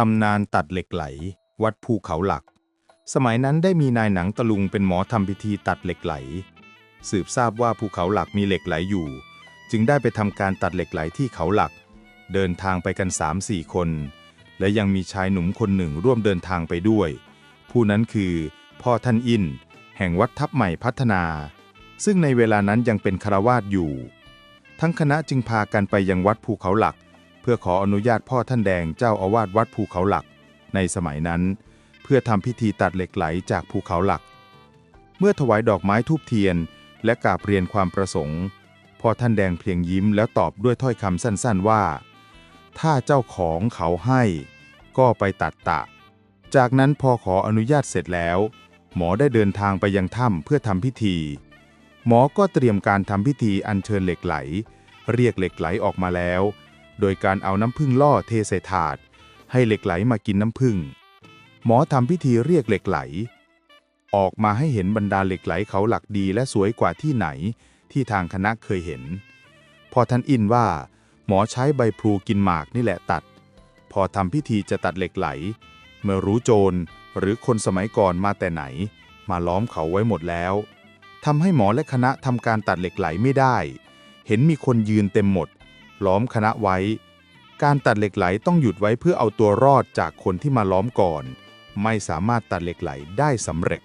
ตำนานตัดเหล็กไหล วัดภูเขาหลัก สมัยนั้นได้มีนายหนังตะลุงเป็นหมอทำพิธีตัดเหล็กไหล สืบทราบว่าภูเขาหลักมีเหล็กไหลอยู่ จึงได้ไปทำการตัดเหล็กไหลที่เขาหลัก เดินทางไปกัน 3-4 คน และยังมีชายหนุ่มคนหนึ่งร่วมเดินทางไปด้วย ผู้นั้นคือพ่อท่านอินแห่งวัดทับใหม่พัฒนา ซึ่งในเวลานั้นยังเป็นคารวาสอยู่ ทั้งคณะจึงพากันไปยังวัดภูเขาหลัก เพื่อขออนุญาตพ่อท่านแดงเจ้าอาวาสวัดภูเขาหลัก ในสมัยนั้น เพื่อทำพิธีตัดเหล็กไหลจากภูเขาหลัก เมื่อถวายดอกไม้ทูบเทียน และกราบเรียนความประสงค์พ่อท่านแดงเพียงยิ้มแล้วตอบด้วยถ้อยคำสั้นๆว่า ถ้าเจ้าของเขาให้ ก็ไปตัดตะ จากนั้นพอขออนุญาตเสร็จแล้ว หมอได้เดินทางไปยังถ้ำเพื่อทำพิธี หมอก็เตรียมการทำพิธีอัญเชิญเหล็กไหล เรียกเหล็กไหลออกมาแล้ว โดยการเอาน้ำผึ้งล่อเทใส่ถาด ให้เหล็กไหลมากินน้ำผึ้งหมอทำพิธีเรียกเหล็กไหล ออกมาให้เห็นบรรดาเหล็กไหลเขาหลักดีและสวยกว่าที่ไหน ที่ทางคณะเคยเห็น พอท่านอินว่า หมอใช้ใบพลูกินหมากนี่แหละตัด พอทำพิธีจะตัดเหล็กไหล เมื่อรู้โจรหรือคนสมัยก่อนมาแต่ไหน มาล้อมเขาไว้หมดแล้วทำให้หมอและคณะทำการตัดเหล็กไหลไม่ได้ เห็นมีคนยืนเต็มหมด ล้อมคณะไว้ การตัดเหล็กไหลต้องหยุดไว้เพื่อเอาตัวรอดจากคนที่มาล้อมก่อน ไม่สามารถตัดเหล็กไหลได้สำเร็จ